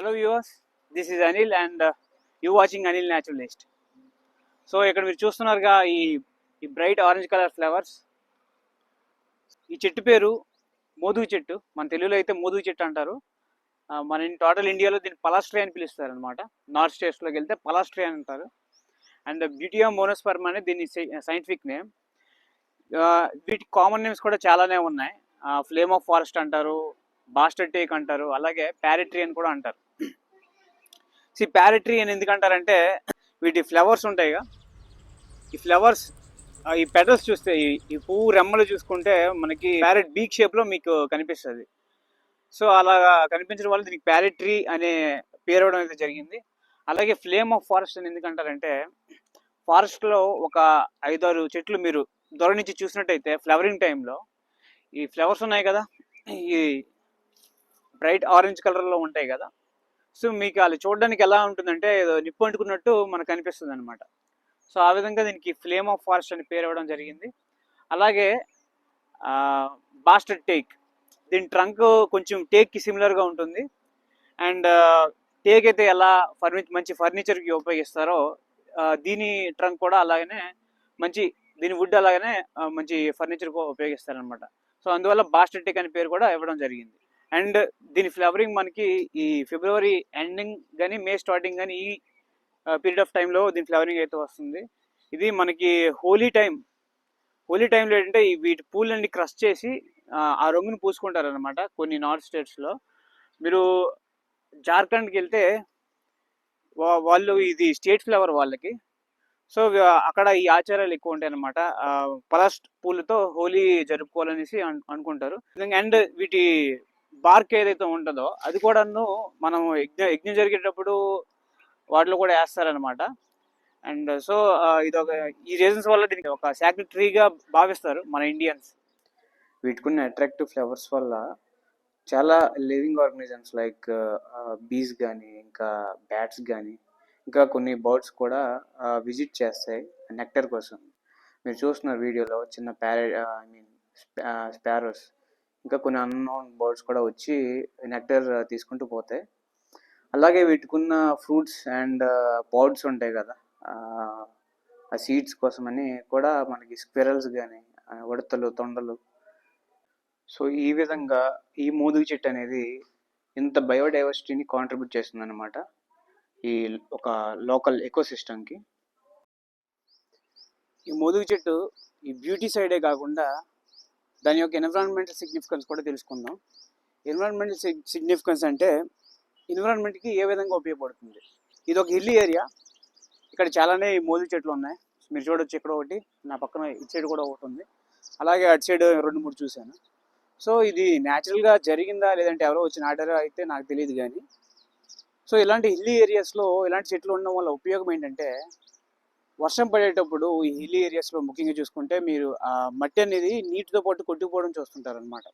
Hello viewers this is Anil and you watching Anil naturalist so ఇక్కడ మీరు చూస్తున్నారుగా ఈ ఈ బ్రైట్ ఆరెంజ్ కలర్ ఫ్లవర్స్ ఈ చెట్టు పేరు మోదుగు చెట్టు. మన తెలుగులో అయితే మోదుగు చెట్టు అంటారు. మన టోటల్ ఇండియాలో దీన్ని పలాస్ట్రీ అని పిలుస్తారు అనమాట నార్త్ స్టేట్స్లోకి వెళ్తే పలాస్ట్రీ అని అంటారు. అండ్ బ్యూటీ ఆఫ్ మోనోస్పర్మ్ అనేది దీని సైంటిఫిక్ నేమ్ వీటి కామన్ నేమ్స్ కూడా చాలానే ఉన్నాయి. ఫ్లేమ్ ఆఫ్ ఫారెస్ట్ అంటారు. బాస్టర్ టేక్ అంటారు. అలాగే ప్యారెట్రీ అని కూడా అంటారు. సి ప్యారెట్రీ అని ఎందుకంటారంటే వీటి ఫ్లవర్స్ ఉంటాయిగా ఈ ఫ్లవర్స్ ఈ పెటల్స్ చూస్తే ఈ ఈ పువ్వు రెమ్మలు చూసుకుంటే మనకి ప్యారెట్ బీక్ షేప్లో మీకు కనిపిస్తుంది. సో అలా కనిపించడం వల్ల దీనికి ప్యారెట్రీ అనే పేరు అవడం అయితే జరిగింది. అలాగే ఫ్లేమ్ ఆఫ్ ఫారెస్ట్ అని ఎందుకంటారంటే ఫారెస్ట్లో ఒక ఐదారు చెట్లు మీరు దూరం నుంచి చూసినట్టయితే ఫ్లవరింగ్ టైంలో ఈ ఫ్లవర్స్ ఉన్నాయి కదా. ఈ బ్రైట్ ఆరెంజ్ కలర్లో ఉంటాయి కదా. సో మీకు అది చూడడానికి ఎలా ఉంటుందంటే ఏదో నిప్పు అంటుకున్నట్టు మనకు కనిపిస్తుంది అనమాట సో ఆ విధంగా దీనికి ఫ్లేమ్ ఆఫ్ ఫారెస్ట్ అని పేరు ఇవ్వడం జరిగింది. అలాగే బాస్టర్డ్ టేక్ దీని ట్రంక్ కొంచెం టేక్కి సిమిలర్గా ఉంటుంది. అండ్ టేక్ అయితే ఎలా ఫర్నిచర్ మంచి ఫర్నిచర్కి ఉపయోగిస్తారో దీని ట్రంక్ కూడా అలాగనే మంచి దీని వుడ్ అలాగనే మంచి ఫర్నిచర్ ఉపయోగిస్తారనమాట సో అందువల్ల బాస్టర్ టేక్ అనే పేరు కూడా ఇవ్వడం జరిగింది. అండ్ దీని ఫ్లవరింగ్ మనకి ఈ ఫిబ్రవరి ఎండింగ్ కానీ మే స్టార్టింగ్ కానీ ఈ పీరియడ్ ఆఫ్ టైంలో దీని ఫ్లవరింగ్ అయితే వస్తుంది. ఇది మనకి హోలీ టైం హోలీ టైంలో ఏంటంటే ఈ వీటి పూలన్నీ క్రష్ చేసి ఆ, రంగును పూసుకుంటారనమాట పూసుకుంటారు అనమాట కొన్ని నార్త్ స్టేట్స్లో. మీరు జార్ఖండ్కి వెళ్తే వాళ్ళు ఇది స్టేట్ ఫ్లవర్ వాళ్ళకి. సో అక్కడ ఈ ఆచారాలు ఎక్కువ ఉంటాయి అనమాట పలాస్ట్ పూలతో హోలీ జరుపుకోవాలనేసి అనుకుంటారు. అండ్ వీటి బార్క్ ఏదైతే ఉంటుందో అది కూడాను మనం యజ్ఞ యజ్ఞం జరిగేటప్పుడు వాటిలో కూడా వేస్తారనమాట అండ్ సో ఇది ఒక ఈ రీజన్స్ వల్ల దీనికి ఒక సాక్రెడ్ ట్రీగా భావిస్తారు మన ఇండియన్స్. వీటికున్న అట్రాక్టివ్ ఫ్లవర్స్ వల్ల చాలా లివింగ్ ఆర్గనిజమ్స్ లైక్ బీస్ కానీ ఇంకా బ్యాట్స్ కానీ ఇంకా కొన్ని బర్డ్స్ కూడా విజిట్ చేస్తాయి నెక్టర్ కోసం. మీరు చూస్తున్న వీడియోలో చిన్న ప్యారె ఐ మీన్ స్పారోస్ ఇంకా కొన్ని అన్నోన్ బర్డ్స్ కూడా వచ్చి నెక్టర్ తీసుకుంటూ పోతాయి అలాగే వీటికున్న ఫ్రూట్స్ అండ్ పౌడ్స్ ఉంటాయి కదా ఆ, ఆ సీడ్స్ కోసమని కూడా మనకి స్క్విరల్స్ కానీ ఉడతలు తొండలు. సో ఈ విధంగా ఈ మోదుగు చెట్టు అనేది ఇంత బయోడైవర్సిటీని కాంట్రిబ్యూట్ చేస్తుంది అనమాట ఈ ఒక లోకల్ ఎకోసిస్టమ్కి ఈ మోదుగు చెట్టు ఈ బ్యూటీ సైడే కాకుండా దాని యొక్క ఎన్విరాన్మెంటల్ సిగ్నిఫికెన్స్ కూడా తెలుసుకుందాం. ఎన్విరాన్మెంటల్ సిగ్నిఫికెన్స్ అంటే ఎన్విరాన్మెంట్కి ఏ విధంగా ఉపయోగపడుతుంది? ఇది ఒక హిల్లీ ఏరియా. ఇక్కడ చాలానే మోదీ చెట్లు ఉన్నాయి. మీరు చూడొచ్చు ఇక్కడ ఒకటి నా పక్కన ఇటు సైడ్ కూడా ఒకటి ఉంది. అలాగే అటు సైడ్ రెండు మూడు చూశాను. సో ఇది న్యాచురల్గా జరిగిందా లేదంటే ఎవరో వచ్చి నాటారా అయితే నాకు తెలియదు కానీ. సో ఇలాంటి హిల్లీ ఏరియాస్లో ఇలాంటి చెట్లు ఉండడం వల్ల ఉపయోగం ఏంటంటే వర్షం పడేటప్పుడు ఈ హిల్లీ ఏరియాస్లో ముఖ్యంగా చూసుకుంటే మీరు ఆ మట్టి అనేది నీటితో పాటు కొట్టుకుపోవడం చూస్తుంటారు అనమాట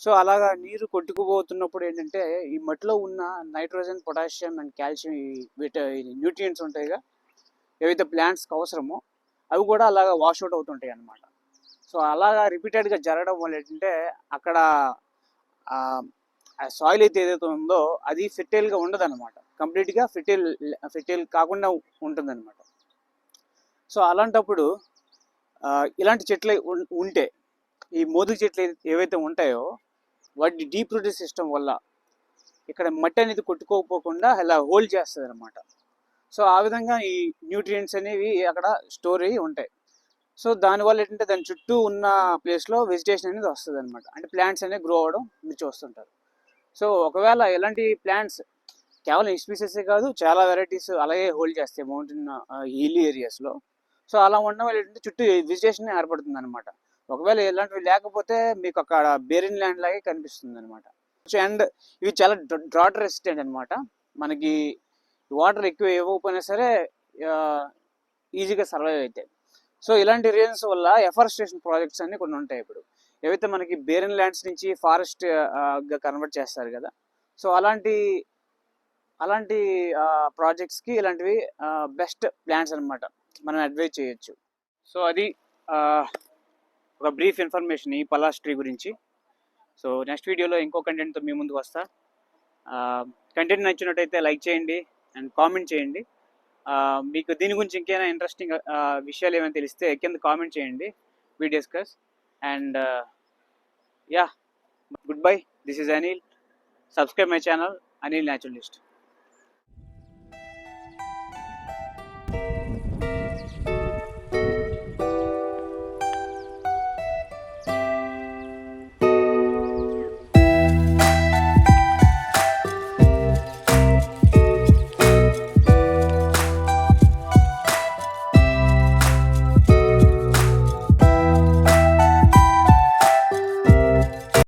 సో అలాగా నీరు కొట్టుకుపోతున్నప్పుడు ఏంటంటే ఈ మట్టిలో ఉన్న నైట్రోజన్ పొటాషియం అండ్ కాల్షియం విట న్యూట్రియంట్స్ ఉంటాయిగా ఏవైతే ప్లాంట్స్కి అవసరమో అవి కూడా అలాగా వాష్అవుట్ అవుతుంటాయి అనమాట సో అలాగా రిపీటెడ్గా జరగడం వల్ల ఏంటంటే అక్కడ సాయిల్ అయితే ఏదైతే ఉందో అది ఫెర్టైల్గా ఉండదు అనమాట కంప్లీట్గా ఫెర్టైల్ ఫెర్టైల్ కాకుండా ఉంటుందన్నమాట. సో అలాంటప్పుడు ఇలాంటి చెట్లు ఉంటే ఈ మోదుగు చెట్లు ఏవైతే ఉంటాయో వాటి డీప్ రూటెడ్ సిస్టమ్ వల్ల ఇక్కడ మట్టి అనేది కొట్టుకోకపోకుండా అలా హోల్డ్ చేస్తుంది అనమాట సో ఆ విధంగా ఈ న్యూట్రియంట్స్ అనేవి అక్కడ స్టోర్ అయ్యి ఉంటాయి. సో దానివల్ల ఏంటంటే దాని చుట్టూ ఉన్న ప్లేస్లో వెజిటేషన్ అనేది వస్తుంది అనమాట అంటే ప్లాంట్స్ అనేవి గ్రో అవ్వడం మీరు చూస్తుంటారు సో ఒకవేళ ఎలాంటి ప్లాంట్స్ కేవలం ఈ స్పీసెసే కాదు చాలా వెరైటీస్ అలాగే హోల్డ్ చేస్తాయి. మౌంటైన్ హిల్లీ ఏరియాస్లో. సో అలా ఉండడం వల్ల ఏంటంటే చుట్టూ వెజిటేషన్ ఏర్పడుతుంది అనమాట ఒకవేళ ఇలాంటివి లేకపోతే మీకు అక్కడ బేరిన్ ల్యాండ్ లాగే కనిపిస్తుంది అనమాట సో అండ్ ఇవి చాలా డ్రాట్ రెసిస్టెంట్ అనమాట మనకి వాటర్ ఎక్కువ ఇవ్వకపోయినా సరే ఈజీగా సర్వైవ్ అవుతాయి సో ఇలాంటి రీజన్స్ వల్ల ఎఫారెస్టేషన్ ప్రాజెక్ట్స్ అన్ని కొన్ని ఉంటాయి ఇప్పుడు. ఏవైతే మనకి బేరన్ ల్యాండ్స్ నుంచి ఫారెస్ట్గా కన్వర్ట్ చేస్తారు కదా సో అలాంటి అలాంటి ప్రాజెక్ట్స్కి ఇలాంటివి బెస్ట్ ప్లాన్స్ అన్నమాట. మనం అడ్వైజ్ చేయొచ్చు. సో అది ఒక బ్రీఫ్ ఇన్ఫర్మేషన్ ఈ పలాస్ ట్రీ గురించి. సో నెక్స్ట్ వీడియోలో ఇంకో కంటెంట్తో మీ ముందుకు వస్తా. కంటెంట్ నచ్చినట్టయితే లైక్ చేయండి అండ్ కామెంట్ చేయండి. మీకు దీని గురించి ఇంకేమైనా ఇంట్రెస్టింగ్ విషయాలు ఏమైనా తెలిస్తే కింద కామెంట్ చేయండి. We discuss and ya good bye this is Anil subscribe my channel Anil naturalist